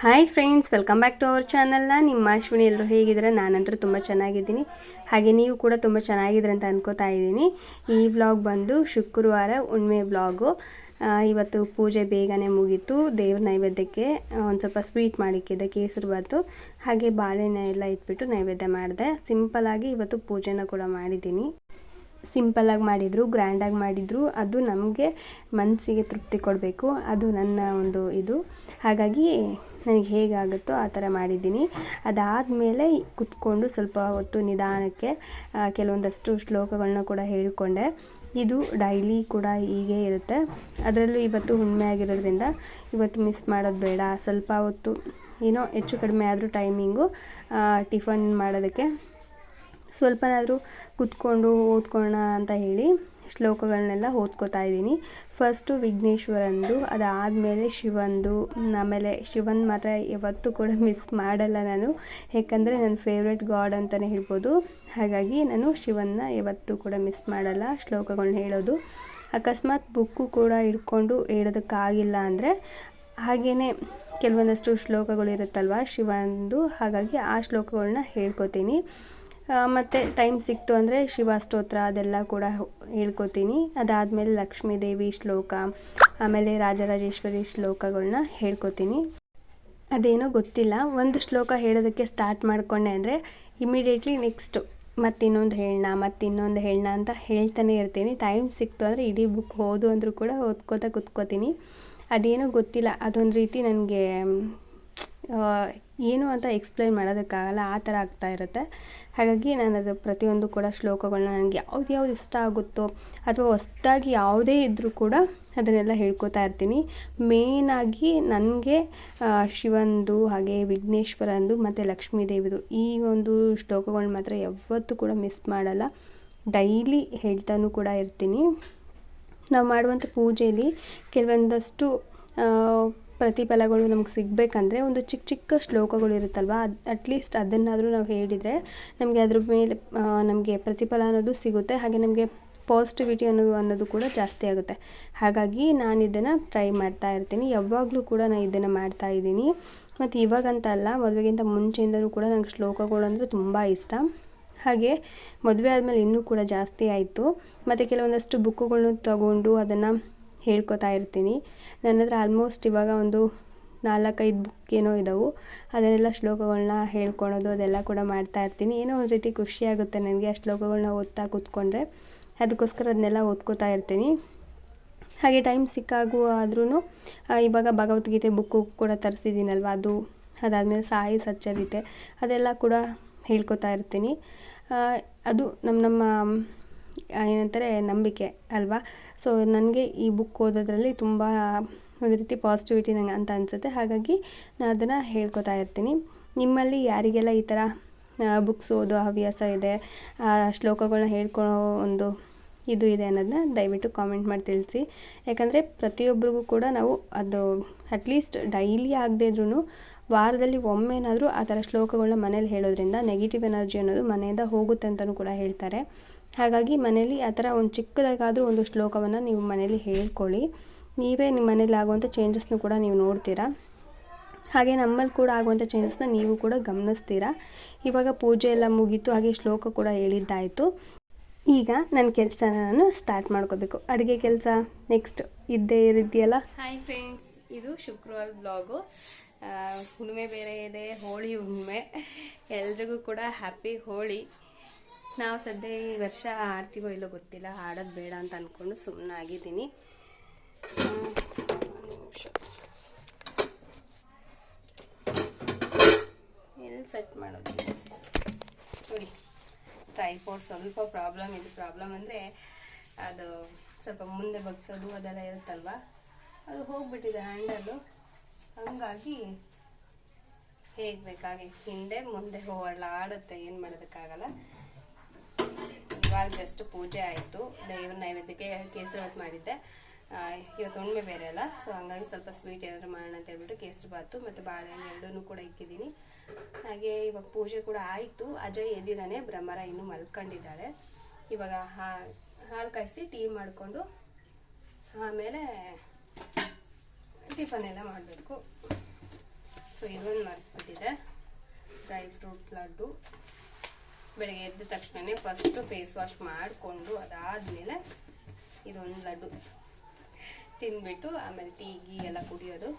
Hi friends welcome back to our ಚಾನಲ್ನ ನಿಮ್ಮ ಅಶ್ವಿನಿ. ಎಲ್ಲರೂ ಹೇಗಿದ್ದೀರಾ? ನಾನಂತರೂ ತುಂಬ ಚೆನ್ನಾಗಿದ್ದೀನಿ. ಹಾಗೆ ನೀವು ಕೂಡ ತುಂಬ ಚೆನ್ನಾಗಿದ್ದೀರ ಅಂತ ಅನ್ಕೋತಾ ಇದ್ದೀನಿ. ಈ ವ್ಲಾಗ್ ಬಂದು ಶುಕ್ರವಾರ ಉಣ್ಮೆ ವ್ಲಾಗು ಇವತ್ತು ಪೂಜೆ ಬೇಗನೆ ಮುಗೀತು. ದೇವ್ರ ನೈವೇದ್ಯಕ್ಕೆ ಒಂದು ಸ್ವಲ್ಪ ಸ್ವೀಟ್ ಮಾಡಿಕ್ಕಿದ್ದೆ ಕೇಸರಿ ಬಾತು. ಹಾಗೆ ಬಾಳೆಹಣ್ಣ ಎಲ್ಲ ಇಟ್ಬಿಟ್ಟು ನೈವೇದ್ಯ ಮಾಡಿದೆ. ಸಿಂಪಲ್ಲಾಗಿ ಇವತ್ತು ಪೂಜೆನ ಕೂಡ ಮಾಡಿದ್ದೀನಿ. ಸಿಂಪಲ್ಲಾಗಿ ಮಾಡಿದರು, ಗ್ರ್ಯಾಂಡಾಗಿ ಮಾಡಿದರು, ಅದು ನಮಗೆ ಮನಸ್ಸಿಗೆ ತೃಪ್ತಿ ಕೊಡಬೇಕು. ಅದು ನನ್ನ ಒಂದು ಇದು. ಹಾಗಾಗಿ ನನಗೆ ಹೇಗಾಗುತ್ತೋ ಆ ಥರ ಮಾಡಿದ್ದೀನಿ. ಅದಾದಮೇಲೆ ಕುತ್ಕೊಂಡು ಸ್ವಲ್ಪ ಹೊತ್ತು ನಿಧಾನಕ್ಕೆ ಕೆಲವೊಂದಷ್ಟು ಶ್ಲೋಕಗಳನ್ನ ಕೂಡ ಹೇಳಿಕೊಂಡೆ. ಇದು ಡೈಲಿ ಕೂಡ ಹೀಗೆ ಇರುತ್ತೆ. ಅದರಲ್ಲೂ ಇವತ್ತು ಹುಣ್ಣಿಮೆ ಆಗಿರೋದ್ರಿಂದ ಇವತ್ತು ಮಿಸ್ ಮಾಡೋದು ಬೇಡ. ಸ್ವಲ್ಪ ಹೊತ್ತು, ಏನೋ ಹೆಚ್ಚು ಕಡಿಮೆ ಆದರೂ ಟೈಮಿಂಗು ಟಿಫನ್ ಮಾಡೋದಕ್ಕೆ ಸ್ವಲ್ಪನಾದರೂ ಕುತ್ಕೊಂಡು ಓದ್ಕೊಳ್ಳೋಣ ಅಂತ ಹೇಳಿ ಶ್ಲೋಕಗಳನ್ನೆಲ್ಲ ಓದ್ಕೋತಾ ಇದ್ದೀನಿ. ಫಸ್ಟು ವಿಘ್ನೇಶ್ವರಂದು, ಅದಾದಮೇಲೆ ಶಿವಂದು, ಆಮೇಲೆ ಶಿವನ್ ಮಾತ್ರ ಯಾವತ್ತೂ ಕೂಡ ಮಿಸ್ ಮಾಡಲ್ಲ ನಾನು. ಯಾಕಂದರೆ ನನ್ನ ಫೇವ್ರೆಟ್ ಗಾಡ್ ಅಂತಲೇ ಹೇಳ್ಬೋದು. ಹಾಗಾಗಿ ನಾನು ಶಿವನ್ನ ಯಾವತ್ತೂ ಕೂಡ ಮಿಸ್ ಮಾಡಲ್ಲ ಶ್ಲೋಕಗಳನ್ನ ಹೇಳೋದು. ಅಕಸ್ಮಾತ್ ಬುಕ್ಕು ಕೂಡ ಇಟ್ಕೊಂಡು ಹೇಳೋದಕ್ಕಾಗಿಲ್ಲ ಅಂದರೆ ಹಾಗೆಯೇ ಕೆಲವೊಂದಷ್ಟು ಶ್ಲೋಕಗಳು ಇರುತ್ತಲ್ವ ಶಿವಂದು, ಹಾಗಾಗಿ ಆ ಶ್ಲೋಕಗಳನ್ನ ಹೇಳ್ಕೊತೀನಿ. ಮತ್ತು ಟೈಮ್ ಸಿಕ್ತು ಅಂದರೆ ಶಿವ ಸ್ತೋತ್ರ ಅದೆಲ್ಲ ಕೂಡ ಹೇಳ್ಕೊತೀನಿ. ಅದಾದಮೇಲೆ ಲಕ್ಷ್ಮೀ ದೇವಿ ಶ್ಲೋಕ, ಆಮೇಲೆ ರಾಜರಾಜೇಶ್ವರಿ ಶ್ಲೋಕಗಳನ್ನ ಹೇಳ್ಕೊತೀನಿ. ಅದೇನೋ ಗೊತ್ತಿಲ್ಲ, ಒಂದು ಶ್ಲೋಕ ಹೇಳೋದಕ್ಕೆ ಸ್ಟಾರ್ಟ್ ಮಾಡಿಕೊಂಡೆ ಅಂದರೆ ಇಮಿಡಿಯೇಟ್ಲಿ ನೆಕ್ಸ್ಟು ಮತ್ತಿನ್ನೊಂದು ಹೇಳೋಣ ಮತ್ತಿನ್ನೊಂದು ಹೇಳೋಣ ಅಂತ ಹೇಳ್ತಾನೆ ಇರ್ತೀನಿ. ಟೈಮ್ ಸಿಕ್ತು ಅಂದರೆ ಇಡೀ ಬುಕ್ ಓದು ಅಂದರೂ ಕೂಡ ಓದ್ಕೋತಾ ಕೂತ್ಕೋತೀನಿ. ಅದೇನೋ ಗೊತ್ತಿಲ್ಲ, ಅದೊಂದು ರೀತಿ ನನಗೆ ಏನು ಅಂತ ಎಕ್ಸ್ಪ್ಲೈನ್ ಮಾಡೋದಕ್ಕಾಗಲ್ಲ, ಆ ಥರ ಆಗ್ತಾ ಇರುತ್ತೆ. ಹಾಗಾಗಿ ನಾನು ಅದು ಪ್ರತಿಯೊಂದು ಕೂಡ ಶ್ಲೋಕಗಳನ್ನ ನನಗೆ ಯಾವ್ದು ಯಾವ್ದು ಇಷ್ಟ ಆಗುತ್ತೋ ಅಥವಾ ಹೊಸ್ದಾಗಿ ಯಾವುದೇ ಇದ್ದರೂ ಕೂಡ ಅದನ್ನೆಲ್ಲ ಹೇಳ್ಕೊತಾ ಇರ್ತೀನಿ. ಮೇಯ್ನಾಗಿ ನನಗೆ ಶಿವಂದು, ಹಾಗೆ ವಿಘ್ನೇಶ್ವರಂದು ಮತ್ತು ಲಕ್ಷ್ಮೀ ದೇವಿದು ಈ ಒಂದು ಶ್ಲೋಕಗಳನ್ನ ಮಾತ್ರ ಯಾವತ್ತೂ ಕೂಡ ಮಿಸ್ ಮಾಡಲ್ಲ. ಡೈಲಿ ಹೇಳ್ತಾನೂ ಕೂಡ ಇರ್ತೀನಿ. ನಾವು ಮಾಡುವಂಥ ಪೂಜೆಯಲ್ಲಿ ಕೆಲವೊಂದಷ್ಟು ಪ್ರತಿಫಲಗಳು ನಮ್ಗೆ ಸಿಗಬೇಕಂದ್ರೆ ಒಂದು ಚಿಕ್ಕ ಚಿಕ್ಕ ಶ್ಲೋಕಗಳು ಇರುತ್ತಲ್ವ? ಅದು ಅಟ್ಲೀಸ್ಟ್ ಅದನ್ನಾದರೂ ನಾವು ಹೇಳಿದರೆ ನಮಗೆ ಅದ್ರ ಮೇಲೆ ನಮಗೆ ಪ್ರತಿಫಲ ಅನ್ನೋದು ಸಿಗುತ್ತೆ. ಹಾಗೆ ನಮಗೆ ಪಾಸಿಟಿವಿಟಿ ಅನ್ನೋದು ಅನ್ನೋದು ಕೂಡ ಜಾಸ್ತಿ ಆಗುತ್ತೆ. ಹಾಗಾಗಿ ನಾನು ಇದನ್ನು ಟ್ರೈ ಮಾಡ್ತಾ ಇರ್ತೀನಿ. ಯಾವಾಗಲೂ ಕೂಡ ನಾನು ಇದನ್ನು ಮಾಡ್ತಾ ಇದ್ದೀನಿ. ಮತ್ತು ಇವಾಗಂತ ಅಲ್ಲ, ಮದುವೆಗಿಂತ ಮುಂಚೆಯಿಂದಲೂ ಕೂಡ ನಂಗೆ ಶ್ಲೋಕಗಳು ಅಂದರೆ ತುಂಬ ಇಷ್ಟ. ಹಾಗೆ ಮದುವೆ ಆದಮೇಲೆ ಇನ್ನೂ ಕೂಡ ಜಾಸ್ತಿ ಆಯಿತು. ಮತ್ತು ಕೆಲವೊಂದಷ್ಟು ಬುಕ್ಕುಗಳನ್ನು ತಗೊಂಡು ಅದನ್ನು ಹೇಳ್ಕೊತಾ ಇರ್ತೀನಿ. ನನ್ನ ಹತ್ರ ಆಲ್ಮೋಸ್ಟ್ ಇವಾಗ ಒಂದು ನಾಲ್ಕೈದು ಬುಕ್ ಏನೋ ಇದ್ದಾವೆ ಅದನ್ನೆಲ್ಲ ಶ್ಲೋಕಗಳನ್ನ ಹೇಳ್ಕೊಳೋದು ಅದೆಲ್ಲ ಕೂಡ ಮಾಡ್ತಾ ಇರ್ತೀನಿ. ಏನೋ ಒಂದು ರೀತಿ ಖುಷಿ ಆಗುತ್ತೆ ನನಗೆ ಆ ಶ್ಲೋಕಗಳನ್ನ ಓದ್ತಾ ಕೂತ್ಕೊಂಡ್ರೆ. ಅದಕ್ಕೋಸ್ಕರ ಅದನ್ನೆಲ್ಲ ಓದ್ಕೋತಾ ಇರ್ತೀನಿ. ಹಾಗೆ ಟೈಮ್ ಸಿಕ್ಕಾಗೂ ಆದ್ರೂ ಇವಾಗ ಭಗವದ್ಗೀತೆ ಬುಕ್ಕು ಕೂಡ ತರಿಸಿದ್ದೀನಲ್ವ ಅದು. ಅದಾದಮೇಲೆ ಸಾಯಿ ಸಚ್ಚರಿತೆ. ಅದೆಲ್ಲ ಕೂಡ ಹೇಳ್ಕೊತಾ ಇರ್ತೀನಿ. ಅದು ನಮ್ಮ ನಮ್ಮ ಏನಂತಾರೆ, ನಂಬಿಕೆ ಅಲ್ವಾ? ಸೊ ನನಗೆ ಈ ಬುಕ್ ಓದೋದ್ರಲ್ಲಿ ತುಂಬ ಒಂದು ರೀತಿ ಪಾಸಿಟಿವಿಟಿ ನಂಗೆ ಅಂತ ಅನಿಸುತ್ತೆ. ಹಾಗಾಗಿ ನಾನು ಅದನ್ನು ಹೇಳ್ಕೊತಾ ಇರ್ತೀನಿ. ನಿಮ್ಮಲ್ಲಿ ಯಾರಿಗೆಲ್ಲ ಈ ಥರ ಬುಕ್ಸ್ ಓದೋ ಹವ್ಯಾಸ ಇದೆ ಶ್ಲೋಕಗಳನ್ನ ಹೇಳ್ಕೊಳೋ ಒಂದು ಇದು ಇದೆ ಅನ್ನೋದನ್ನ ದಯವಿಟ್ಟು ಕಾಮೆಂಟ್ ಮಾಡಿ ತಿಳಿಸಿ. ಯಾಕಂದರೆ ಪ್ರತಿಯೊಬ್ಬರಿಗೂ ಕೂಡ ನಾವು ಅದು ಅಟ್ಲೀಸ್ಟ್ ಡೈಲಿ ಆಗದೇ ಇದ್ರೂ ವಾರದಲ್ಲಿ ಒಮ್ಮೆನಾದರೂ ಆ ಥರ ಶ್ಲೋಕಗಳನ್ನ ಮನೇಲಿ ಹೇಳೋದ್ರಿಂದ ನೆಗೆಟಿವ್ ಎನರ್ಜಿ ಅನ್ನೋದು ಮನೆಯಿಂದ ಹೋಗುತ್ತೆ ಅಂತಲೂ ಕೂಡ ಹೇಳ್ತಾರೆ. ಹಾಗಾಗಿ ಮನೇಲಿ ಆ ಥರ ಒಂದು ಚಿಕ್ಕದಾಗಾದರೂ ಒಂದು ಶ್ಲೋಕವನ್ನು ನೀವು ಮನೇಲಿ ಹೇಳ್ಕೊಳ್ಳಿ. ನೀವೇ ನಿಮ್ಮ ಮನೇಲಿ ಆಗುವಂಥ ಚೇಂಜಸ್ನು ಕೂಡ ನೀವು ನೋಡ್ತೀರಾ. ಹಾಗೆ ನಮ್ಮಲ್ಲಿ ಕೂಡ ಆಗುವಂಥ ಚೇಂಜಸ್ನ ನೀವು ಕೂಡ ಗಮನಿಸ್ತೀರಾ. ಇವಾಗ ಪೂಜೆ ಎಲ್ಲ ಮುಗೀತು, ಹಾಗೆ ಶ್ಲೋಕ ಕೂಡ ಹೇಳಿದ್ದಾಯಿತು. ಈಗ ನನ್ನ ಕೆಲಸ ನಾನು ಸ್ಟಾರ್ಟ್ ಮಾಡ್ಕೋಬೇಕು. ಅಡುಗೆ ಕೆಲಸ ನೆಕ್ಸ್ಟ್ ಇದ್ದೇ ಇರಿದೆಯಲ್ಲ ಹಾಯ್ ಫ್ರೆಂಡ್ಸ್ ಇದು ಶುಕ್ರವಾರ ಬ್ಲಾಗು ಹುಣ್ಣಿಮೆ ಬೇರೆ ಇದೆ, ಹೋಳಿ ಹುಣ್ಣಿಮೆ. ಎಲ್ರಿಗೂ ಕೂಡ ಹ್ಯಾಪಿ ಹೋಳಿ. ನಾವು ಸದ್ಯ ಈ ವರ್ಷ ಆಡ್ತೀವೋ ಇಲ್ಲೋ ಗೊತ್ತಿಲ್ಲ. ಆಡೋದು ಬೇಡ ಅಂತ ಅಂದ್ಕೊಂಡು ಸುಮ್ಮನೆ ಆಗಿದ್ದೀನಿ. ಎಲ್ಲಿ ಸೆಟ್ ಮಾಡೋದು? ನೋಡಿ ಟ್ರೈಪೋರ್ಡ್ ಸ್ವಲ್ಪ ಪ್ರಾಬ್ಲಮ್ ಇದೆ. ಪ್ರಾಬ್ಲಮ್ ಅಂದರೆ ಅದು ಸ್ವಲ್ಪ ಮುಂದೆ ಬಗ್ಸೋದು ಅದೆಲ್ಲ ಇರುತ್ತಲ್ವ? ಅದು ಹೋಗ್ಬಿಟ್ಟಿದೆ ಹ್ಯಾಂಡಲ್ಲು ಹಂಗಾಗಿ ಹೇಗೆ ಬೇಕಾಗಿ ಹಿಂದೆ ಮುಂದೆ ಆಡುತ್ತೆ, ಏನು ಮಾಡೋದಕ್ಕಾಗಲ್ಲ. ಇವಾಗ ಜಸ್ಟ್ ಪೂಜೆ ಆಯಿತು. ದೇವ್ರ ನೈವೇದ್ಯಕ್ಕೆ ಕೇಸರಿ ಭಾತ್ ಮಾಡಿದ್ದೆ. ಇವತ್ತು ಹುಣ್ಣಿಮೆ ಬೇರೆ ಅಲ್ಲ ಸೊ ಹಂಗಾಗಿ ಸ್ವಲ್ಪ ಸ್ವೀಟ್ ಏನಾದರೂ ಮಾಡೋಣ ಅಂತ ಹೇಳ್ಬಿಟ್ಟು ಕೇಸರಿ ಬಾತು ಮತ್ತು ಬಾಳೆಹಣ್ಣು ಎರಡೂ ಕೂಡ ಇಕ್ಕಿದ್ದೀನಿ. ಹಾಗೆ ಇವಾಗ ಪೂಜೆ ಕೂಡ ಆಯಿತು. ಅಜಯ್ ಎದ್ದಿದ್ದಾನೆ, ಬ್ರಹ್ಮರ ಇನ್ನೂ ಮಲ್ಕೊಂಡಿದ್ದಾಳೆ. ಇವಾಗ ಹಾ, ಹಾಲು ಕಾಯಿಸಿ ಟೀ ಮಾಡಿಕೊಂಡು ಆಮೇಲೆ ಟಿಫನ್ ಎಲ್ಲ ಮಾಡಬೇಕು. ಸೊ ಇದೊಂದು ಮರ್ತ್ಬಿಟ್ಟಿದೆ ಡ್ರೈ ಫ್ರೂಟ್ ಲಡ್ಡು. ಬೆಳಗ್ಗೆ ಎದ್ದ ತಕ್ಷಣನೇ ಫಸ್ಟು ಫೇಸ್ ವಾಶ್ ಮಾಡಿಕೊಂಡು ಅದಾದಮೇಲೆ ಇದೊಂದು ಲಡ್ಡು ತಿಂದ್ಬಿಟ್ಟು ಆಮೇಲೆ ಟೀ, ಗೀ ಎಲ್ಲ ಕುಡಿಯೋದು.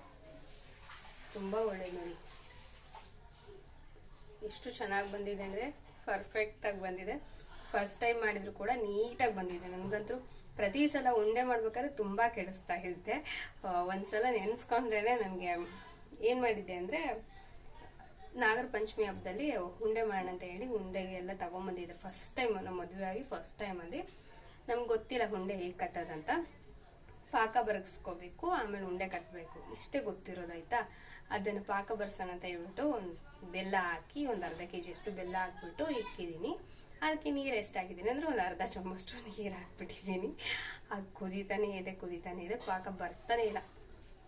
ತುಂಬ ಒಳ್ಳೆ ನೋಡಿ. ಎಷ್ಟು ಚೆನ್ನಾಗಿ ಬಂದಿದೆ ಅಂದರೆ ಪರ್ಫೆಕ್ಟಾಗಿ ಬಂದಿದೆ. ಫಸ್ಟ್ ಟೈಮ್ ಮಾಡಿದ್ರು ಕೂಡ ನೀಟಾಗಿ ಬಂದಿದೆ. ನನಗಂತೂ ಪ್ರತಿ ಸಲ ಉಂಡೆ ಮಾಡ್ಬೇಕಾದ್ರೆ ತುಂಬ ಕೆಡಿಸ್ತಾ ಇದ್ದೆ. ಒಂದು ಒಂದ್ಸಲ ನೆನೆಸ್ಕೊಂಡ್ರೆ ನನಗೆ ಏನು ಮಾಡಿದ್ದೆ ಅಂದರೆ ನಾಗರ ಪಂಚಮಿ ಹಬ್ಬದಲ್ಲಿ ಉಂಡೆ ಮಾಡೋಣ ಅಂತ ಹೇಳಿ ಉಂಡೆಗೆ ಎಲ್ಲ ತಗೊಂಬಂದಿದ್ದೆ ಫಸ್ಟ್ ಟೈಮ್ ನಮ್ಮ ಮದುವೆ ಆಗಿ ಫಸ್ಟ್ ಟೈಮಲ್ಲಿ ನಮ್ಗೆ ಗೊತ್ತಿಲ್ಲ ಉಂಡೆ ಹೇಗೆ ಕಟ್ಟೋದಂತ ಪಾಕ ಬರಗಿಸ್ಕೋಬೇಕು, ಆಮೇಲೆ ಉಂಡೆ ಕಟ್ಟಬೇಕು ಇಷ್ಟೇ ಗೊತ್ತಿರೋದಾಯ್ತಾ ಅದನ್ನು ಪಾಕ ಬರ್ಸೋಣ ಅಂತ ಹೇಳ್ಬಿಟ್ಟು ಒಂದು ಬೆಲ್ಲ ಹಾಕಿ ಒಂದು ಅರ್ಧ ಕೆ ಜಿ ಅಷ್ಟು ಬೆಲ್ಲ ಹಾಕ್ಬಿಟ್ಟು ಇಕ್ಕಿದ್ದೀನಿ. ಅದಕ್ಕೆ ನೀರು ಎಷ್ಟು ಹಾಕಿದ್ದೀನಿ ಅಂದರೆ ಒಂದು ಅರ್ಧ ಚಮ್ಮಷ್ಟು ನೀರು ಹಾಕ್ಬಿಟ್ಟಿದ್ದೀನಿ. ಅದು ಕುದೀತಾನೆ ಇದೆ ಕುದೀತಾನೆ ಇದೆ. ಪಾಕ ಬರ್ತಾನೆ ಇಲ್ಲ.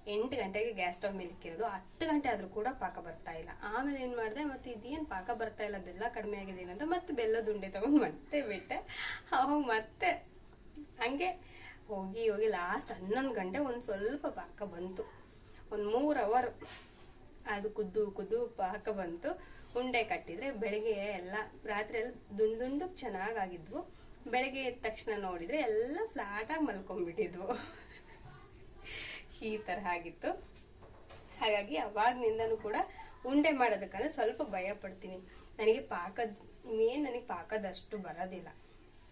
ಎಂಟು ಗಂಟೆಗೆ ಗ್ಯಾಸ್ ಸ್ಟವ್ ಮೇಲೆ ಇಕ್ಕಿರೋದು, ಹತ್ತು ಗಂಟೆ ಆದರೂ ಕೂಡ ಪಾಕ ಬರ್ತಾ ಇಲ್ಲ. ಆಮೇಲೆ ಏನು ಮಾಡಿದೆ, ಮತ್ತೆ ಇದೇನು ಪಾಕ ಬರ್ತಾ ಇಲ್ಲ, ಬೆಲ್ಲ ಕಡಿಮೆ ಆಗಿದೆ ಏನಂತ ಮತ್ತೆ ಬೆಲ್ಲದ ಉಂಡೆ ತಗೊಂಡು ಮತ್ತೆ ಬಿಟ್ಟೆ. ಅವಾಗ ಮತ್ತೆ ಹಂಗೆ ಹೋಗಿ ಹೋಗಿ ಲಾಸ್ಟ್ ಹನ್ನೊಂದು ಗಂಟೆ ಒಂದು ಸ್ವಲ್ಪ ಪಾಕ ಬಂತು. ಒಂದು ಮೂರು ಅವರ್ ಅದು ಕುದ್ದು ಕುದ್ದು ಪಾಕ ಬಂತು. ಉಂಡೆ ಕಟ್ಟಿದ್ರೆ ಬೆಳಗ್ಗೆ ಎಲ್ಲ ರಾತ್ರಿಯಲ್ಲಿ ದುಂಡು ದುಂಡು ಚೆನ್ನಾಗಾಗಿದ್ವು ಬೆಳಗ್ಗೆ ಎದ್ದ ತಕ್ಷಣ ನೋಡಿದ್ರೆ ಎಲ್ಲ ಫ್ಲಾಟಾಗಿ ಮಲ್ಕೊಂಡ್ಬಿಟ್ಟಿದ್ವು. ಈ ಥರ ಆಗಿತ್ತು. ಹಾಗಾಗಿ ಅವಾಗ್ನಿಂದನೂ ಕೂಡ ಉಂಡೆ ಮಾಡೋದಕ್ಕಂದ್ರೆ ಸ್ವಲ್ಪ ಭಯ ಪಡ್ತೀನಿ ನನಗೆ ಪಾಕದ, ಮೇನ್ ನನಗೆ ಪಾಕದಷ್ಟು ಬರೋದಿಲ್ಲ.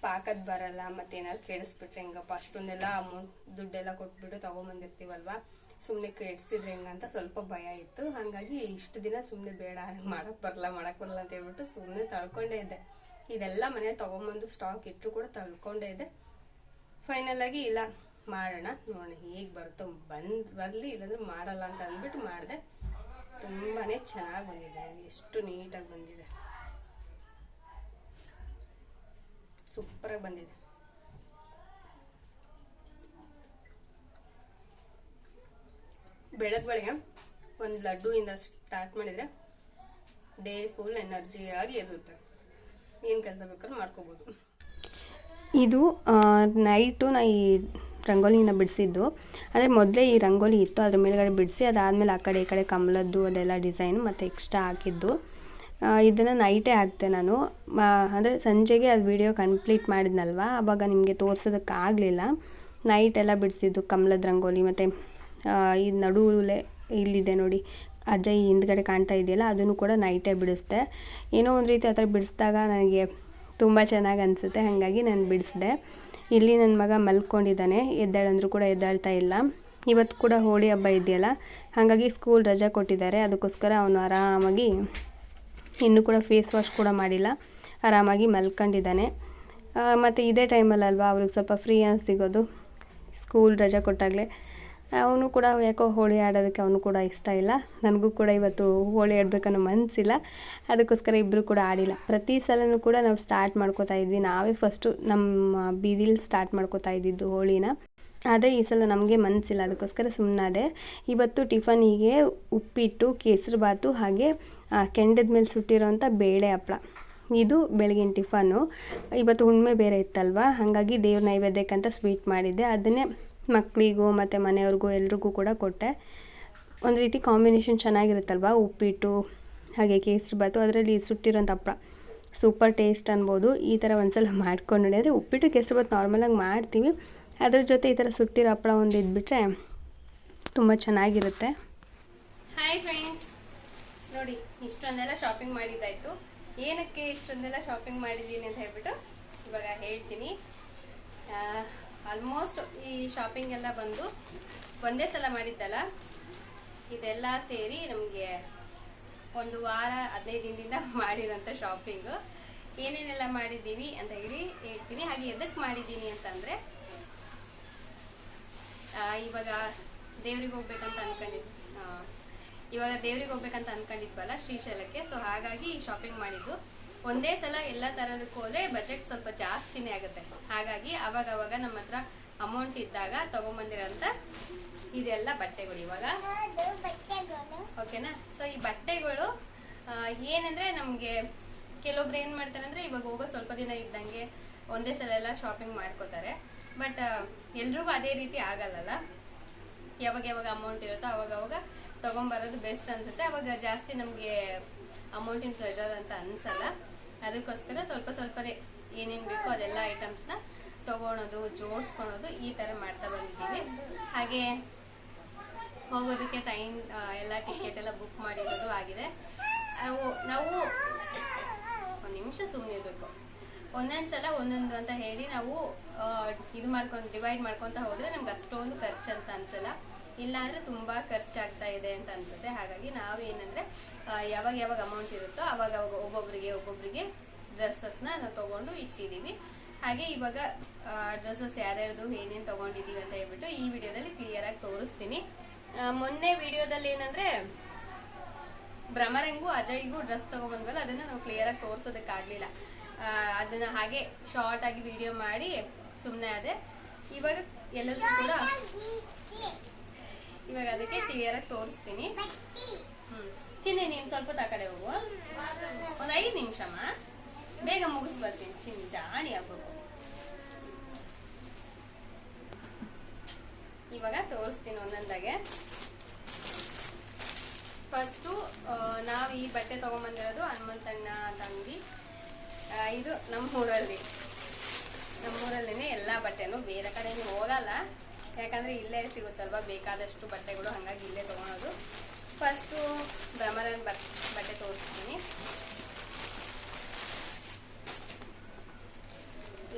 ಪಾಕದ ಬರಲ್ಲ, ಮತ್ತೇನಾದ್ರು ಕೇಳಿಸ್ಬಿಟ್ರೆ ಹೆಂಗಪ್ಪ, ಅಷ್ಟೊಂದೆಲ್ಲ ಅಮೌಂಟ್ ದುಡ್ಡೆಲ್ಲ ಕೊಟ್ಬಿಟ್ಟು ತಗೊಂಬಂದಿರ್ತೀವಲ್ವಾ? ಸುಮ್ಮನೆ ಕೆಡಿಸಿದ್ರೆ ಹೆಂಗಂತ ಸ್ವಲ್ಪ ಭಯ ಇತ್ತು. ಹಾಗಾಗಿ ಇಷ್ಟು ದಿನ ಸುಮ್ಮನೆ ಬೇಡ, ಮಾಡಕ್ ಬರಲ್ಲ ಮಾಡಕ್ ಬರಲ್ಲ ಅಂತ ಹೇಳ್ಬಿಟ್ಟು ಸುಮ್ಮನೆ ತಳ್ಕೊಂಡೇ ಇದ್ದೆ. ಇದೆಲ್ಲ ಮನೇಲಿ ತಗೊಂಬಂದು ಸ್ಟಾಕ್ ಇಟ್ಟರು ಕೂಡ ತಳ್ಕೊಂಡೇ ಇದ್ದೆ. ಫೈನಲ್ ಆಗಿ ಇಲ್ಲ. ಮಾಡೋಣ. ನೋಡೋಣ ಹೇಗೆ ಬರುತ್ತೋ ಬಂದು ಬರಲಿ ಇಲ್ಲಾಂದ್ರೆ ಮಾಡಲ್ಲ ಅಂತ ಅಂದ್ಬಿಟ್ಟು ಮಾಡಿದೆ. ತುಂಬಾ ಚೆನ್ನಾಗಿ ಬಂದಿದೆ. ಎಷ್ಟು ನೀಟಾಗಿ ಬಂದಿದೆ. ಸೂಪರಾಗಿ ಬಂದಿದೆ. ಬೆಳಗ್ಗೆ ಬೆಳಗ್ಗೆ ಒಂದು ಲಡ್ಡುಯಿಂದ ಸ್ಟಾರ್ಟ್ ಮಾಡಿದರೆ ಡೇ ಫುಲ್ ಎನರ್ಜಿಯಾಗಿ ಇರುತ್ತೆ ಏನು ಕೆಲಸ ಬೇಕಾದ್ರೂ ಮಾಡ್ಕೋಬೋದು. ಇದು ನೈಟು ನಾ ರಂಗೋಲಿನ ಬಿಡಿಸಿದ್ದು. ಅಂದರೆ ಮೊದಲೇ ಈ ರಂಗೋಲಿ ಇತ್ತು, ಅದ್ರ ಮೇಲ್ಗಡೆ ಬಿಡಿಸಿ, ಅದಾದಮೇಲೆ ಆ ಕಡೆ ಈ ಕಡೆ ಕಮಲದ್ದು ಅದೆಲ್ಲ ಡಿಸೈನ್ ಮತ್ತು ಎಕ್ಸ್ಟ್ರಾ ಹಾಕಿದ್ದು. ಇದನ್ನು ನೈಟೇ ಹಾಕ್ತೆ ನಾನು. ಅಂದರೆ ಸಂಜೆಗೆ ಅದು ವಿಡಿಯೋ ಕಂಪ್ಲೀಟ್ ಮಾಡಿದ್ನಲ್ವ? ಆವಾಗ ನಿಮಗೆ ತೋರ್ಸೋದಕ್ಕಾಗಲಿಲ್ಲ ನೈಟ್ ಎಲ್ಲ ಬಿಡಿಸಿದ್ದು ಕಮಲದ ರಂಗೋಲಿ ಮತ್ತು ಈ ನಡುವೆ ಇಲ್ಲಿದೆ ನೋಡಿ ಅಜ್ಜಯ್ ಹಿಂದ್ಗಡೆ ಕಾಣ್ತಾ ಇದೆಯಲ್ಲ, ಅದನ್ನು ಕೂಡ ನೈಟೇ ಬಿಡಿಸ್ದೆ. ಏನೋ ಒಂದು ರೀತಿ ಆ ಥರ ಬಿಡಿಸಿದಾಗ ನನಗೆ ತುಂಬ ಚೆನ್ನಾಗಿ ಅನಿಸುತ್ತೆ, ಹಾಗಾಗಿ ನಾನು ಬಿಡಿಸಿದೆ. ಇಲ್ಲಿ ನನ್ನ ಮಗ ಮಲ್ಕೊಂಡಿದ್ದಾನೆ, ಎದ್ದೇಳಂದ್ರೂ ಕೂಡ ಎದ್ದಾಳ್ತಾ ಇಲ್ಲ. ಇವತ್ತು ಕೂಡ ಹೋಳಿ ಹಬ್ಬ ಇದೆಯಲ್ಲ, ಹಾಗಾಗಿ ಸ್ಕೂಲ್ ರಜೆ ಕೊಟ್ಟಿದ್ದಾರೆ. ಅದಕ್ಕೋಸ್ಕರ ಅವನು ಆರಾಮಾಗಿ, ಇನ್ನೂ ಕೂಡ ಫೇಸ್ ವಾಶ್ ಕೂಡ ಮಾಡಿಲ್ಲ. ಆರಾಮಾಗಿ ಮಲ್ಕೊಂಡಿದ್ದಾನೆ. ಮತ್ತು ಇದೇ ಟೈಮಲ್ಲಲ್ವಾ ಅವ್ರಿಗೆ ಸ್ವಲ್ಪ ಫ್ರೀ ಸಿಗೋದು ಸ್ಕೂಲ್ ರಜೆ ಕೊಟ್ಟಾಗಲೇ. ಅವನು ಕೂಡ ಯಾಕೋ ಹೋಳಿ ಆಡೋದಕ್ಕೆ ಅವನು ಕೂಡ ಇಷ್ಟ ಇಲ್ಲ. ನನಗೂ ಕೂಡ ಇವತ್ತು ಹೋಳಿ ಆಡಬೇಕನ್ನೋ ಮನಸ್ಸಿಲ್ಲ ಅದಕ್ಕೋಸ್ಕರ ಇಬ್ಬರು ಕೂಡ ಆಡಿಲ್ಲ. ಪ್ರತಿ ಸಲನೂ ಕೂಡ ನಾವು ಸ್ಟಾರ್ಟ್ ಮಾಡ್ಕೋತಾ ಇದ್ವಿ. ನಾವೇ ಫಸ್ಟು ನಮ್ಮ ಬೀದಿಲಿ ಸ್ಟಾರ್ಟ್ ಮಾಡ್ಕೋತಾ ಇದ್ದಿದ್ದು ಹೋಳಿನ. ಆದರೆ ಈ ಸಲ ನಮಗೆ ಮನಸ್ಸಿಲ್ಲ ಅದಕ್ಕೋಸ್ಕರ ಸುಮ್ಮನಾದೆ ಇವತ್ತು ಟಿಫನಿಗೆ ಉಪ್ಪಿಟ್ಟು, ಕೇಸರಿ ಬಾತು ಹಾಗೆ ಕೆಂಡದ ಮೇಲೆ ಸುಟ್ಟಿರೋಂಥ ಬೇಳೆ ಹಪ್ಪಳ ಇದು ಬೆಳಗಿನ ಟಿಫನು ಇವತ್ತು ಹುಣ್ಣಿಮೆ ಬೇರೆ ಇತ್ತಲ್ವ? ಹಾಗಾಗಿ ದೇವ್ರ ನೈವೇದ್ಯಕ್ಕಂತ ಸ್ವೀಟ್ ಮಾಡಿದ್ದೆ. ಅದನ್ನೇ ಮಕ್ಕಳಿಗೂ ಮತ್ತು ಮನೆಯವ್ರಿಗೂ ಎಲ್ರಿಗೂ ಕೂಡ ಕೊಟ್ಟೆ. ಒಂದು ರೀತಿ ಕಾಂಬಿನೇಷನ್ ಚೆನ್ನಾಗಿರುತ್ತಲ್ವ? ಉಪ್ಪಿಟ್ಟು, ಹಾಗೆ ಕೇಸರಿ ಬಾತು ಅದರಲ್ಲಿ ಸುಟ್ಟಿರೋಂಥ ಹಪ್ಪಳ ಸೂಪರ್ ಟೇಸ್ಟ್ ಅನ್ಬೋದು. ಈ ಥರ ಒಂದ್ಸಲ ಮಾಡ್ಕೊಂಡು ಅಂದರೆ ಉಪ್ಪಿಟ್ಟು, ಕೇಸರಿ ಬಾತು ನಾರ್ಮಲಾಗಿ ಮಾಡ್ತೀವಿ. ಅದ್ರ ಜೊತೆ ಈ ಥರ ಸುಟ್ಟಿರೋ ಹಪ್ಪಳ ಒಂದು ಇದ್ಬಿಟ್ರೆ ತುಂಬ ಚೆನ್ನಾಗಿರುತ್ತೆ. ಹಾಯ್ ಫ್ರೆಂಡ್ಸ್ ನೋಡಿ, ಇಷ್ಟೊಂದೆಲ್ಲ ಶಾಪಿಂಗ್ ಮಾಡಿದ್ದಾಯಿತು. ಏನಕ್ಕೆ ಇಷ್ಟೊಂದೆಲ್ಲ ಶಾಪಿಂಗ್ ಮಾಡಿದ್ದೀನಿ ಅಂತ ಹೇಳ್ಬಿಟ್ಟು ಇವಾಗ ಹೇಳ್ತೀನಿ. ಆಲ್ಮೋಸ್ಟ್ ಈ ಶಾಪಿಂಗ್ ಎಲ್ಲ ಬಂದು ಒಂದೇ ಸಲ ಮಾಡಿದ್ದಲ್ಲ ಇದೆಲ್ಲ ಸೇರಿ ನಮಗೆ ಒಂದು ವಾರ ಹದಿನೈದು ದಿನದಿಂದ ಮಾಡಿರೋಂಥ ಶಾಪಿಂಗು ಏನೇನೆಲ್ಲ ಮಾಡಿದ್ದೀವಿ ಅಂತ ಹೇಳಿ ಹೇಳ್ತೀನಿ. ಹಾಗೆ ಎದಕ್ಕೆ ಮಾಡಿದ್ದೀನಿ ಅಂತಂದರೆ ಇವಾಗ ದೇವ್ರಿಗೆ ಹೋಗ್ಬೇಕಂತ ಅನ್ಕೊಂಡಿದ್ವಿ ಆ, ಇವಾಗ ದೇವ್ರಿಗೆ ಹೋಗ್ಬೇಕಂತ ಅನ್ಕೊಂಡಿದ್ವಲ್ಲ ಶ್ರೀಶೈಲಕ್ಕೆ ಸೊ ಹಾಗಾಗಿ ಶಾಪಿಂಗ್ ಮಾಡಿದ್ದು. ಒಂದೇ ಸಲ ಎಲ್ಲ ತರದಕ್ಕೆ ಹೋದ್ರೆ ಬಜೆಟ್ ಸ್ವಲ್ಪ ಜಾಸ್ತಿನೇ ಆಗುತ್ತೆ. ಹಾಗಾಗಿ ಅವಾಗ ಅವಾಗ ನಮ್ಮ ಹತ್ರ ಅಮೌಂಟ್ ಇದ್ದಾಗ ತಗೊಂಬಂದಿರೋಂಥ ಇದೆಲ್ಲ ಬಟ್ಟೆಗಳು ಇವಾಗ. ಓಕೆನಾ ಸೊ ಈ ಬಟ್ಟೆಗಳು ಏನಂದ್ರೆ ನಮಗೆ ಕೆಲವೊಬ್ರು ಏನ್ ಮಾಡ್ತಾರೆ ಅಂದ್ರೆ ಇವಾಗ ಹೋಗೋ ಸ್ವಲ್ಪ ದಿನ ಇದ್ದಂಗೆ ಒಂದೇ ಸಲ ಎಲ್ಲ ಶಾಪಿಂಗ್ ಮಾಡ್ಕೋತಾರೆ. ಬಟ್ ಎಲ್ರಿಗೂ ಅದೇ ರೀತಿ ಆಗಲ್ಲಲ್ಲ? ಯಾವಾಗ ಯಾವಾಗ ಅಮೌಂಟ್ ಇರುತ್ತೋ ಅವಾಗ ಅವಾಗ ತಗೊಂಬರೋದು ಬೆಸ್ಟ್ ಅನ್ಸುತ್ತೆ. ಅವಾಗ ಜಾಸ್ತಿ ನಮಗೆ ಅಮೌಂಟಿನ ಪ್ರೆಷರ್ ಅಂತ ಅನ್ಸಲ್ಲ. ಅದಕ್ಕೋಸ್ಕರ ಸ್ವಲ್ಪ ಸ್ವಲ್ಪನೇ ಏನೇನು ಬೇಕೋ ಅದೆಲ್ಲ ಐಟಮ್ಸ್ನ ತಗೊಳೋದು ಜೋಡಿಸ್ಕೊಳೋದು ಈ ಥರ ಮಾಡ್ತಾ ಬಂದಿದ್ದೀವಿ. ಹಾಗೆ ಹೋಗೋದಕ್ಕೆ ಟೈಮ್ ಎಲ್ಲ ಟಿಕೆಟ್ ಎಲ್ಲ ಬುಕ್ ಮಾಡಿರೋದು ಆಗಿದೆ. ನಾವು ನಾವು ಒಂದು ನಿಮಿಷ ಸುಮ್ಮನೆ ಇರಬೇಕು. ಒಂದೊಂದು ಸಲ ಒಂದೊಂದು ಅಂತ ಹೇಳಿ ನಾವು ಇದು ಮಾಡ್ಕೊಂಡು ಡಿವೈಡ್ ಮಾಡ್ಕೊತ ಹೋದರೆ ನಮ್ಗೆ ಅಷ್ಟೊಂದು ಖರ್ಚು ಅಂತ ಅನ್ಸಲ್ಲ. ಇಲ್ಲ ಅಂದ್ರೆ ತುಂಬಾ ಖರ್ಚಾಗ್ತಾ ಇದೆ ಅಂತ ಅನ್ಸುತ್ತೆ. ಹಾಗಾಗಿ ನಾವು ಏನಂದ್ರೆ ಯಾವಾಗ ಯಾವಾಗ ಅಮೌಂಟ್ ಇರುತ್ತೋ ಅವಾಗ ಅವಾಗ ಒಬ್ಬೊಬ್ರಿಗೆ ಒಬ್ಬೊಬ್ರಿಗೆ ಡ್ರೆಸ್ಸಸ್ನ ನಾವು ತಗೊಂಡು ಇಟ್ಟಿದ್ದೀವಿ ಹಾಗೆ ಇವಾಗ ಡ್ರೆಸ್ಸಸ್ ಯಾರ್ಯಾರ್ದು ಏನೇನು ತಗೊಂಡಿದ್ದೀವಿ ಅಂತ ಹೇಳ್ಬಿಟ್ಟು ಈ ವಿಡಿಯೋದಲ್ಲಿ ಕ್ಲಿಯರ್ ಆಗಿ ತೋರಿಸ್ತೀನಿ. ಮೊನ್ನೆ ವಿಡಿಯೋದಲ್ಲಿ ಏನಂದ್ರೆ ಭ್ರಮರಂಗೂ ಅಜಯ್ಗೂ ಡ್ರೆಸ್ ತಗೊಬಂದ್ವಲ್ಲ, ಅದನ್ನ ನಾವು ಕ್ಲಿಯರ್ ಆಗಿ ತೋರ್ಸೋದಕ್ಕಾಗ್ಲಿಲ್ಲ. ಅದನ್ನ ಹಾಗೆ ಶಾರ್ಟ್ ಆಗಿ ವಿಡಿಯೋ ಮಾಡಿ ಸುಮ್ಮನೆ ಅದೇ ಇವಾಗ ಎಲ್ಲರೂ ಕೂಡ ಇವಾಗ ಅದಕ್ಕೆ ಕ್ಲಿಯರ್ ಆಗಿ ತೋರಿಸ್ತೀನಿ. ಹ್ಮ್. ಚಿನ್ನಿ, ನೀನ್ ಸ್ವಲ್ಪ ತಕಡೆ ಹೋಗು. ಒಂದ್ ಐದು ನಿಮಿಷಮ್ಮ ಬೇಗ ಮುಗಿಸ್ ಬರ್ತೀನಿ. ಚಿನ್ನಿ ಜಾಣಿ ಆಗ್ಬೇಕು. ಇವಾಗ ತೋರಿಸ್ತೀನಿ ಒಂದೊಂದಾಗೆ. ಫಸ್ಟು ನಾವು ಈ ಬಟ್ಟೆ ತಗೊಂಬಂದಿರೋದು ಹನುಮಂತಣ್ಣ ಅಂತ ಅಂಗಡಿ ಇದು ನಮ್ಮೂರಲ್ಲಿ. ನಮ್ಮೂರಲ್ಲಿನೇ ಎಲ್ಲ ಬಟ್ಟೆನೂ ಬೇರೆ ಕಡೆನೂ ಹೋಗಲ್ಲ. ಯಾಕಂದ್ರೆ ಇಲ್ಲೇ ಸಿಗುತ್ತಲ್ವಾ? ಬೇಕಾದಷ್ಟು ಬಟ್ಟೆಗಳು, ಹಾಗಾಗಿ ಇಲ್ಲೇ ತಗೊಳೋದು. ಫಸ್ಟು ಬ್ರಹ್ಮರನ್ ಬಟ್ ಬಟ್ಟೆ ತೋರಿಸ್ತೀನಿ.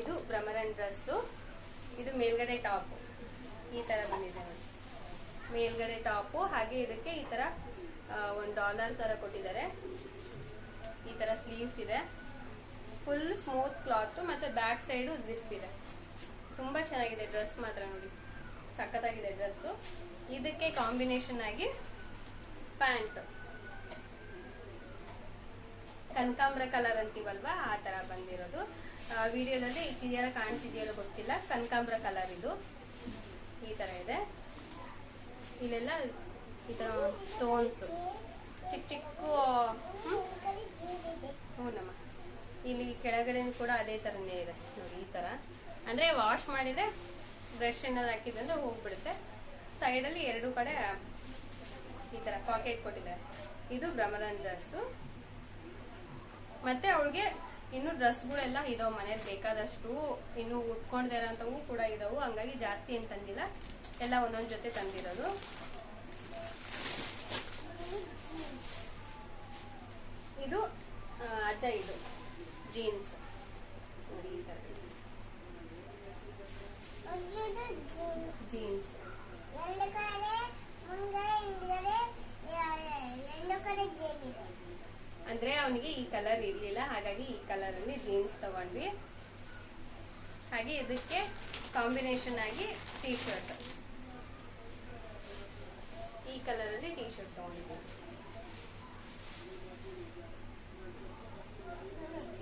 ಇದು ಬ್ರಹ್ಮರನ್ ಡ್ರೆಸ್ಸು. ಇದು ಮೇಲ್ಗಡೆ ಟಾಪು. ಈ ಥರ ಬಂದಿದೆ ನೋಡಿ. ಮೇಲ್ಗಡೆ ಟಾಪು, ಹಾಗೆ ಇದಕ್ಕೆ ಈ ಥರ ಒಂದು ಡಾಲರ್ ಥರ ಕೊಟ್ಟಿದ್ದಾರೆ. ಈ ಥರ ಸ್ಲೀವ್ಸ್ ಇದೆ. ಫುಲ್ ಸ್ಮೂತ್ ಕ್ಲಾತ್ ಮತ್ತೆ ಬ್ಯಾಕ್ ಸೈಡು ಜಿಪ್ ಇದೆ. ತುಂಬ ಚೆನ್ನಾಗಿದೆ ಡ್ರೆಸ್ ಮಾತ್ರ ನೋಡಿ. ಸಖತ್ತಾಗಿದೆ ಡ್ರೆಸ್ಸು. ಇದಕ್ಕೆ ಕಾಂಬಿನೇಷನ್ ಆಗಿ ಪ್ಯಾಂಟ್. ಕನಕಾಂಬ್ರ ಕಲರ್ ಅಂತೀವಲ್ವಾ? ಆ ತರ ಬಂದಿರೋದು. ವಿಡಿಯೋದಲ್ಲಿ ಕ್ಲಿಯರ್ ಕಾಣ್ತಿದೆಯಲ್ಲ ಗೊತ್ತಿಲ್ಲ. ಕನಕಾಂಬ್ರ ಕಲರ್ ಇದು. ಈ ತರ ಇದೆ. ಇಲ್ಲೆಲ್ಲ ಈ ತರ ಸ್ಟೋನ್ಸ್ ಚಿಕ್ಕ ಚಿಕ್ಕ? ಹ್ಞೂನಮ್ಮ ಇಲ್ಲಿ ಕೆಳಗಡೆ ಕೂಡ ಅದೇ ಥರನೇ ಇದೆ. ನೋಡಿ, ಈ ಥರ ಅಂದರೆ ವಾಶ್ ಮಾಡಿದ್ರೆ ಬ್ರಷ್ ಏನಾದ್ರು ಹಾಕಿದ್ರೆ ಹೋಗ್ಬಿಡುತ್ತೆ. ಸೈಡಲ್ಲಿ ಎರಡು ಕಡೆ ಈ ಥರ ಪಾಕೆಟ್ ಕೊಟ್ಟಿದ್ದಾರೆ. ಇದು ಭ್ರಮರನ್ ಡ್ರೆಸ್ಸು ಮತ್ತೆ ಅವಳಿಗೆ ಇನ್ನು ಡ್ರೆಸ್ಗಳೆಲ್ಲ ಇದಾವೆ ಮನೇಲಿ ಬೇಕಾದಷ್ಟು ಇನ್ನು ಉಟ್ಕೊಂಡಿದೆ ಇರೋಂಥವು ಕೂಡ ಇದಾವು. ಹಂಗಾಗಿ ಜಾಸ್ತಿ ಏನು ತಂದಿಲ್ಲ. ಎಲ್ಲ ಒಂದೊಂದು ಜೊತೆ ತಂದಿರೋದು. ಇದು ಅಜ್ಜ ಇದು ಜೀನ್ಸ್ ನೋಡಿ ಈ ಥರ ಜೀನ್ಸ್ ಎರಡು ಕಡೆ ಮುಂದೆ ಹಿಂದ್ಗಡೆ ಎರಡು ಕಡೆ ಜೇಬ್ ಇದೆ ಅಂದ್ರೆ ಅವನಿಗೆ ಈ ಕಲರ್ ಇರ್ಲಿಲ್ಲ ಈ ಕಲರಲ್ಲಿ ಜೀನ್ಸ್ ತಗೊಂಡ್ವಿ. ಹಾಗೆ ಇದಕ್ಕೆ ಕಾಂಬಿನೇಷನ್ ಆಗಿ ಟೀ ಶರ್ಟ್ ಈ ಕಲರಲ್ಲಿ ಟೀ ಶರ್ಟ್ ತಗೊಂಡಿದ್ದೀನಿ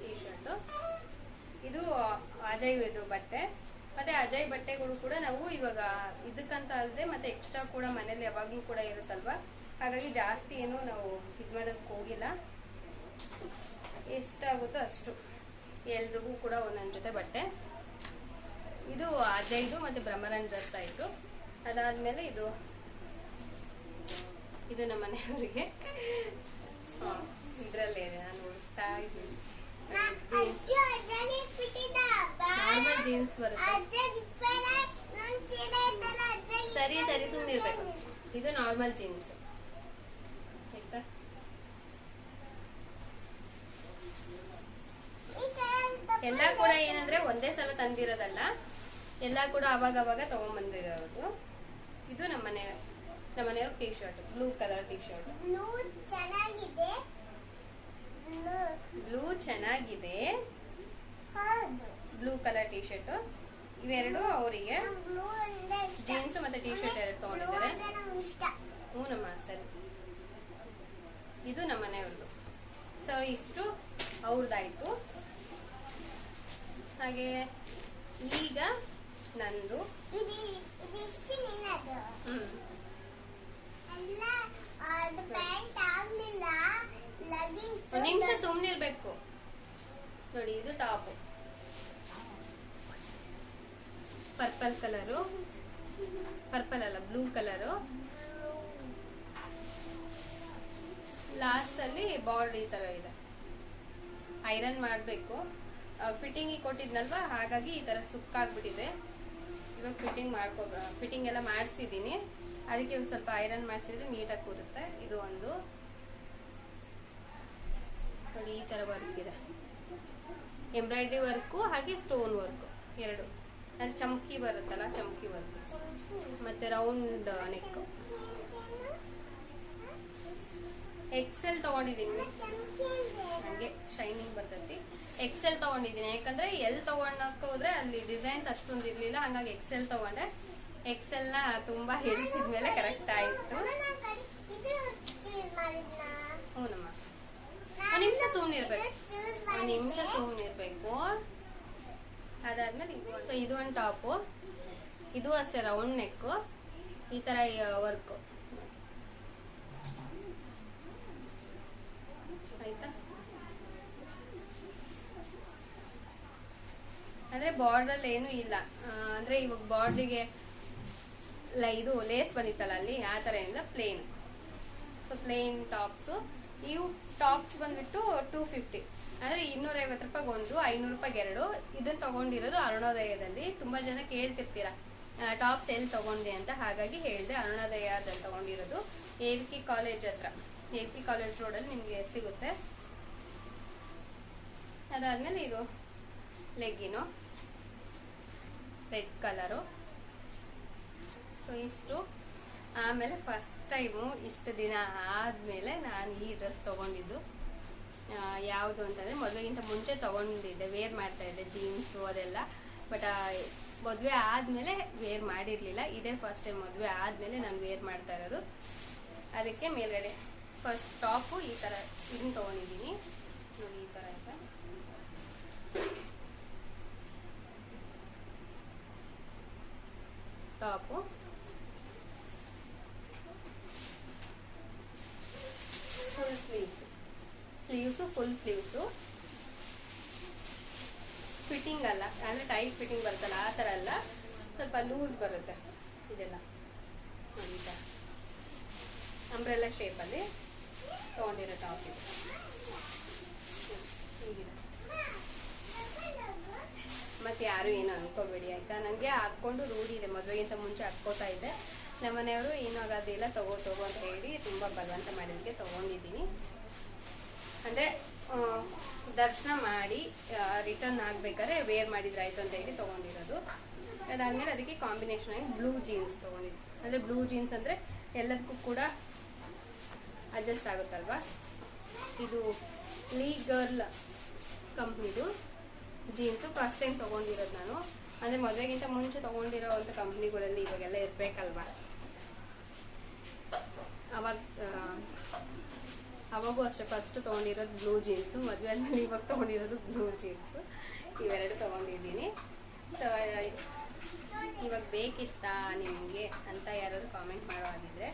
ಟೀ ಶರ್ಟ್ ಇದು ಅಜಯ್ ಇದು ಬಟ್ಟೆ. ಮತ್ತೆ ಅಜಯ್ ಬಟ್ಟೆಗಳು ಕೂಡ ನಾವು ಇವಾಗ ಇದಕ್ಕಂತ ಅಲ್ಲದೆ ಮತ್ತೆ ಎಕ್ಸ್ಟ್ರಾ ಕೂಡ ಮನೇಲಿ ಯಾವಾಗ್ಲೂ ಕೂಡ ಇರುತ್ತಲ್ವಾ? ಹಾಗಾಗಿ ಜಾಸ್ತಿ ಏನು ನಾವು ಇದು ಮಾಡೋದಕ್ಕೆ ಹೋಗಿಲ್ಲ. ಎಷ್ಟಾಗುತ್ತೋ ಅಷ್ಟು. ಎಲ್ರಿಗೂ ಕೂಡ ಒಂದೊಂದು ಜೊತೆ ಬಟ್ಟೆ. ಇದು ಅಜಯ್ದು ಮತ್ತು ಭ್ರಮರನ್ ಡ್ರೆಸ್ ಆಯಿತು ಅದಾದಮೇಲೆ ಇದು ಇದು ನಮ್ಮ ಮನೆಯವರಿಗೆ. ಇದರಲ್ಲೇ ಇದೆ ನಾನು ಹುಡುಕ್ತಾ ಇದ್ದೀನಿ. ನಾರ್ಮಲ್ ಜೀನ್ಸ್ ಬರುತ್ತೆ. ಸರಿ ಸರಿ ಸುಮ್ಮನೆ ಇರ್ಬೇಕು ಇದು ನಾರ್ಮಲ್ ಜೀನ್ಸ್ ಆಯ್ತಾ ಎಲ್ಲ ಕೂಡ ಏನಂದ್ರೆ ಒಂದೇ ಸಲ ತಂದಿರೋದಲ್ಲ ಎಲ್ಲ ಕೂಡ ಅವಾಗ ಅವಾಗ ತಗೊಂಬಂದಿರೋದು. ಇದು ನಮ್ಮನೆ ನಮ್ಮನೆಯವ್ರ T shirt blue colour T shirt blue ಚೆನ್ನಾಗಿದೆ. ಬ್ಲೂ ಕಲರ್ ಟೀ ಶರ್ಟ್ ಇವೆರಡು ಅವರಿಗೆ. ಜೀನ್ಸ್ ಮತ್ತೆ ಟೀ ಶರ್ಟ್ ಎರಡು ತಗೊಂಡಿದ್ದಾರೆ. ಹ್ಞೂ ನಮ್ಮ ಸರಿ. ಇದು ನಮ್ಮನೆಯವ್ರದ್ದು ಸೊ ಇಷ್ಟು ಅವ್ರದ್ದಾಯ್ತು ಹಾಗೆ ಈಗ ನಂದು ಇದು ಇದಿಷ್ಟು ನಿನ್ನದು ಹ್ಮ್ ಎಲ್ಲ ಅದು ಪ್ಯಾಂಟ್ ಆಗ್ಲಿಲ್ಲ ಈಗ ನಂದು ನಿಮಿಷ ಸುಮ್ಮನಿರ್ಬೇಕು ನೋಡಿ ಇದು ಟಾಪ್. Purple colour. ಪರ್ಪಲ್ ಅಲ್ಲ ಬ್ಲೂ ಕಲರು. ಲಾಸ್ಟಲ್ಲಿ ಬಾರ್ಡ್ ಈ ತರ ಇದೆ. ಐರನ್ ಮಾಡಬೇಕು. ಫಿಟ್ಟಿಂಗಿಗೆ ಕೊಟ್ಟಿದ್ನಲ್ವಾ? ಹಾಗಾಗಿ ಈ ಥರ ಸುಕ್ಕಾಗ್ಬಿಟ್ಟಿದೆ. ಇವಾಗ ಫಿಟ್ಟಿಂಗ್ ಮಾಡ್ಕೊ ಫಿಟ್ಟಿಂಗ್ ಎಲ್ಲ ಮಾಡಿಸಿದ್ದೀನಿ. ಅದಕ್ಕೆ ಇವಾಗ ಸ್ವಲ್ಪ ಐರನ್ ಮಾಡಿಸಿದ್ರೆ ನೀಟಾಗಿ ಕೂರುತ್ತೆ. ಇದು ಒಂದು. ನೋಡಿ, ಈ ಥರ ವರ್ಕ್ ಇದೆ. ಎಂಬ್ರಾಯ್ಡ್ರಿ ವರ್ಕು ಹಾಗೆ ಸ್ಟೋನ್ ವರ್ಕು ಎರಡು. ಅಂದರೆ ಚಮಕಿ ಬರುತ್ತಲ್ಲ, ಚಮಕಿ ವರ್ಕ್ ಮತ್ತು ರೌಂಡ್ ನೆಕ್ ಎಕ್ಸೆಲ್ ತಗೊಂಡಿದ್ದೀನಿ. ಹಾಗೆ ಶೈನಿಂಗ್ ಬರ್ತೈತಿ. ಎಕ್ಸೆಲ್ ತಗೊಂಡಿದ್ದೀನಿ. ಯಾಕಂದ್ರೆ ಎಲ್ ತಗೊಂಡಕ್ಕೆ ಹೋದ್ರೆ ಅಲ್ಲಿ ಡಿಸೈನ್ಸ್ ಅಷ್ಟೊಂದು ಇರ್ಲಿಲ್ಲ. ಹಂಗಾಗಿ ಎಕ್ಸೆಲ್ ತಗೊಂಡೆ. ಎಕ್ಸೆಲ್ನ ತುಂಬಾ ಮೇಲೆ ಕರೆಕ್ಟ್ ಆಯ್ತು. ಹ್ಞೂನಮ್ಮ ಒಂದ್ ನಿಮಿಷ ಸುಮ್ಮನೆ ಇರ್ಬೇಕು. ಒಂದ್ ನಿಮಿಷ ಸುಮ್ಮನೆ ಇರ್ಬೇಕು. ಅದಾದ್ಮೇಲೆ ಇದು ಸೊ ಇದು ಒಂದು ಟಾಪು ಇದು ಅಷ್ಟೇ ರೌಂಡ್ ನೆಕ್ಕು ಈ ತರ ವರ್ಕ್ ಆಯ್ತಾ ಅಂದ್ರೆ ಬಾರ್ಡರ್ ಏನು ಇಲ್ಲ ಅಂದ್ರೆ ಇವಾಗ ಬಾರ್ಡ್ರಿಗೆ ಇದು ಲೇಸ್ ಬಂದಿತ್ತಲ್ಲ ಅಲ್ಲಿ, ಆ ತರ ಇಂದ ಪ್ಲೇನ್. So plain tops. ಇವು ಟಾಪ್ಸ್ ಬಂದ್ಬಿಟ್ಟು ಟೂ ಫಿಫ್ಟಿ. ಅಂದ್ರೆ ಇನ್ನೂರ ಐವತ್ತು ರೂಪಾಯಿಗೆ ಒಂದು, ಐನೂರು ರೂಪಾಯಿಗೆ ಎರಡು. ಇದನ್ನ ತಗೊಂಡಿರೋದು ಅರುಣೋದಯದಲ್ಲಿ. ತುಂಬಾ ಜನ ಕೇಳ್ತಿರ್ತೀರಾ ಟಾಪ್ಸ್ ಎಲ್ಲಿ ತಗೊಂಡೆ ಅಂತ. ಹಾಗಾಗಿ ಹೇಳಿದೆ, ಅರುಣೋದಯದಲ್ಲಿ ತಗೊಂಡಿರೋದು ಏಲ್ಕಿ ಕಾಲೇಜ್ ಹತ್ರ. ಏಲ್ಕಿ ಕಾಲೇಜ್ ರೋಡಲ್ಲಿ ನಿಮಗೆ ಸಿಗುತ್ತೆ. ಅದಾದ್ಮೇಲೆ ಇದು ಲೆಗ್ಗಿನು. ರೆಡ್ ಕಲರು ಸೊ ಇಷ್ಟು. ಆಮೇಲೆ ಫಸ್ಟ್ ಟೈಮು ಇಷ್ಟು ದಿನ ಆದಮೇಲೆ ನಾನು ಈ ಡ್ರೆಸ್ ತೊಗೊಂಡಿದ್ದು. ಯಾವುದು ಅಂತಂದರೆ ಮದುವೆಗಿಂತ ಮುಂಚೆ ತೊಗೊಂಡಿದ್ದೆ. ವೇರ್ ಮಾಡ್ತಾಯಿದ್ದೆ ಜೀನ್ಸು ಅದೆಲ್ಲ. ಬಟ್ ಮದುವೆ ಆದಮೇಲೆ ವೇರ್ ಮಾಡಿರಲಿಲ್ಲ. ಇದೇ ಫಸ್ಟ್ ಟೈಮ್ ಮದುವೆ ಆದಮೇಲೆ ನಾನು ವೇರ್ ಮಾಡ್ತಾ ಇರೋದು. ಅದಕ್ಕೆ ಮೇಲ್ಗಡೆ ಫಸ್ಟ್ ಟಾಪು ಈ ಥರ ಇದನ್ನು ತೊಗೊಂಡಿದ್ದೀನಿ ನೋಡಿ ಈ ಥರ ಇದೆ top full sleeves sleeves full sleeves fitting ಅಲ್ಲ, ಅಂದರೆ ಟೈಟ್ ಫಿಟ್ಟಿಂಗ್ ಬರುತ್ತಲ್ಲ, ಆ ಥರ ಅಲ್ಲ. ಸ್ವಲ್ಪ ಲೂಸ್ ಬರುತ್ತೆ ಇದೆಲ್ಲ. ಅಂತ ಅಂಬ್ರೆಲ್ಲ ಶೇಪಲ್ಲಿ ತೊಗೊಂಡಿರೋ ಟಾಪ್ ಇದು ಹ್ಮ್, ಹೀಗಿದೆ ಮತ್ತೆ ಯಾರು ಏನು ಅನ್ಕೋಬೇಡಿ, ಆಯ್ತಾ? ನನಗೆ ಹಾಕ್ಕೊಂಡು ರೂಢಿ ಇದೆ, ಮದುವೆಗಿಂತ ಮುಂಚೆ ಹಾಕ್ಕೋತಾ ಇದ್ದೆ. ನಮ್ಮ ಮನೆಯವರು, ಏನು ಆಗೋದಿಲ್ಲ ತಗೋ ತಗೋ ಅಂತ ಹೇಳಿ ತುಂಬ ಬಲವಂತ ಮಾಡಿದ್ದಕ್ಕೆ ತಗೊಂಡಿದ್ದೀನಿ. ಅಂದರೆ ದರ್ಶನ ಮಾಡಿ ರಿಟರ್ನ್ ಆಗ್ಬೇಕಾದ್ರೆ ವೇರ್ ಮಾಡಿದ್ರೆ ಆಯ್ತು ಅಂತ ಹೇಳಿ ತೊಗೊಂಡಿರೋದು. ಅದಾದ್ಮೇಲೆ ಅದಕ್ಕೆ ಕಾಂಬಿನೇಷನ್ ಆಗಿ ಬ್ಲೂ ಜೀನ್ಸ್ ತೊಗೊಂಡಿದ್ದೆ. ಅಂದರೆ ಬ್ಲೂ ಜೀನ್ಸ್ ಅಂದರೆ ಎಲ್ಲದಕ್ಕೂ ಕೂಡ ಅಡ್ಜಸ್ಟ್ ಆಗುತ್ತಲ್ವಾ? ಇದು ಲೀ ಗರ್ಲ್ ಕಂಪ್ನಿದು ಜೀನ್ಸು ಫಸ್ಟ್ ಟೈಮ್ ತೊಗೊಂಡಿರೋದು ನಾನು. ಅಂದರೆ ಮದುವೆಗಿಂತ ಮುಂಚೆ ತೊಗೊಂಡಿರೋ ಅಂಥ ಕಂಪ್ನಿಗಳಲ್ಲಿ ಇವಾಗೆಲ್ಲ ಇರಬೇಕಲ್ವಾ? ಅವಾಗ ಅವಾಗೂ ಅಷ್ಟೇ ಫಸ್ಟ್ ತೊಗೊಂಡಿರೋದು ಬ್ಲೂ ಜೀನ್ಸು ಮದುವೆ ಆದ್ಮೇಲೆ ಇವಾಗ ತೊಗೊಂಡಿರೋದು ಬ್ಲೂ ಜೀನ್ಸು ಇವೆರಡು ತೊಗೊಂಡಿದ್ದೀನಿ. ಸೊ ಇವಾಗ ಬೇಕಿತ್ತಾ ನಿಮಗೆ ಅಂತ ಯಾರಾದರೂ ಕಾಮೆಂಟ್ ಮಾಡೋ ಹಾಗಿದ್ರೆ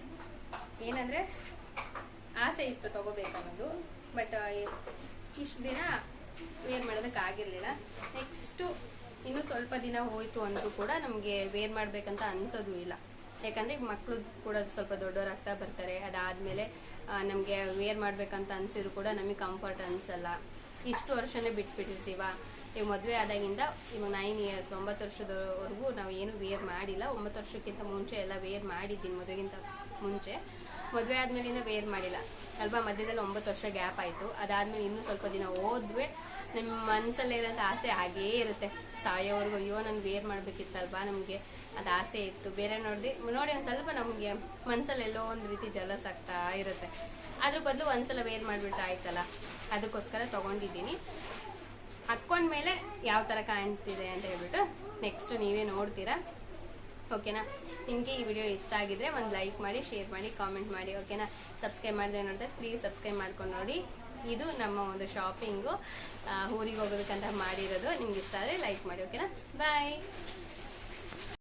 ಏನಂದರೆ, ಆಸೆ ಇತ್ತು ತಗೋಬೇಕನ್ನೋದು ಬಟ್ ಇಷ್ಟು ದಿನ ವೇರ್ ಮಾಡೋದಕ್ಕೆ ಆಗಿರಲಿಲ್ಲ. ನೆಕ್ಸ್ಟು ಇನ್ನೂ ಸ್ವಲ್ಪ ದಿನ ಹೋಯಿತು ಅಂದರೂ ಕೂಡ ನಮಗೆ ವೇರ್ ಮಾಡಬೇಕಂತ ಅನ್ಸೋದು ಇಲ್ಲ. ಯಾಕಂದರೆ ಮಕ್ಕಳು ಕೂಡ ಸ್ವಲ್ಪ ದೊಡ್ಡವರಾಗ್ತಾ ಬರ್ತಾರೆ. ಅದಾದಮೇಲೆ ನಮಗೆ ವೇರ್ ಮಾಡಬೇಕಂತ ಅನಿಸಿದ್ರು ಕೂಡ ನಮಗೆ ಕಂಫರ್ಟ್ ಅನಿಸಲ್ಲ. ಇಷ್ಟು ವರ್ಷನೇ ಬಿಟ್ಬಿಟ್ಟಿರ್ತೀವ. ಈಗ ಮದುವೆ ಆದಾಗಿಂದ ಇವಾಗ ನೈನ್ ಇಯರ್ಸ್ ಒಂಬತ್ತು ವರ್ಷದವರೆಗೂ ನಾವು ಏನು ವೇರ್ ಮಾಡಿಲ್ಲ. ಒಂಬತ್ತು ವರ್ಷಕ್ಕಿಂತ ಮುಂಚೆ ಎಲ್ಲ ವೇರ್ ಮಾಡಿದ್ದೀನಿ ಮದುವೆಗಿಂತ ಮುಂಚೆ. ಮದುವೆ ಆದ್ಮೇಲಿಂದ ವೇರ್ ಮಾಡಿಲ್ಲ. ಅಲ್ವಾ? ಮಧ್ಯದಲ್ಲಿ ಒಂಬತ್ತು ವರ್ಷ ಗ್ಯಾಪ್ ಆಯಿತು. ಅದಾದ್ಮೇಲೆ ಇನ್ನೂ ಸ್ವಲ್ಪ ದಿನ ಹೋದ್ರೆ ನಿಮ್ಮ ಮನಸ್ಸಲ್ಲಿರೋಂಥ ಆಸೆ ಹಾಗೇ ಇರುತ್ತೆ. ಸಾಯೋವರೆಗೂ ಅಯ್ಯೋ ನಾನು ವೇರ್ ಮಾಡಬೇಕಿತ್ತಲ್ವಾ ನಮಗೆ? ಅದು ಆಸೆ ಇತ್ತು. ಬೇರೆ ನೋಡಿ ನೋಡಿ ಒಂದು ಸ್ವಲ್ಪ ನಮಗೆ ಮನಸ್ಸಲ್ಲಿ ಎಲ್ಲೋ ಒಂದು ರೀತಿ ಜಲಸ್ ಆಗ್ತಾ ಇರುತ್ತೆ. ಅದ್ರ ಬದಲು ಒಂದ್ಸಲ ವೇರ್ ಮಾಡಿಬಿಟ್ಟು ಆಯ್ತಲ್ಲ? ಅದಕ್ಕೋಸ್ಕರ ತೊಗೊಂಡಿದ್ದೀನಿ. ಹಾಕ್ಕೊಂಡ್ಮೇಲೆ ಯಾವ ಥರ ಕಾಣ್ತಿದೆ ಅಂತ ಹೇಳ್ಬಿಟ್ಟು ನೆಕ್ಸ್ಟ್ ನೀವೇ ನೋಡ್ತೀರಾ? ಓಕೆನಾ? ನಿಮಗೆ ಈ ವಿಡಿಯೋ ಇಷ್ಟ ಆಗಿದ್ರೆ ಒಂದು ಲೈಕ್ ಮಾಡಿ ಶೇರ್ ಮಾಡಿ ಕಾಮೆಂಟ್ ಮಾಡಿ, ಓಕೆನಾ? ಸಬ್ಸ್ಕ್ರೈಬ್ ಮಾಡಿದ್ರೆ ನೋಡಿದ್ರೆ ಪ್ಲೀಸ್ ಸಬ್ಸ್ಕ್ರೈಬ್ ಮಾಡ್ಕೊಂಡು ನೋಡಿ. ಇದು ನಮ್ಮ ಒಂದು ಶಾಪಿಂಗು ಊರಿಗೆ ಹೋಗೋದಕ್ಕಂತ ಮಾಡಿರೋದು. ನಿಮ್ಗೆ ಇಷ್ಟ ಆದರೆ ಲೈಕ್ ಮಾಡಿ, ಓಕೆನಾ? ಬಾಯ್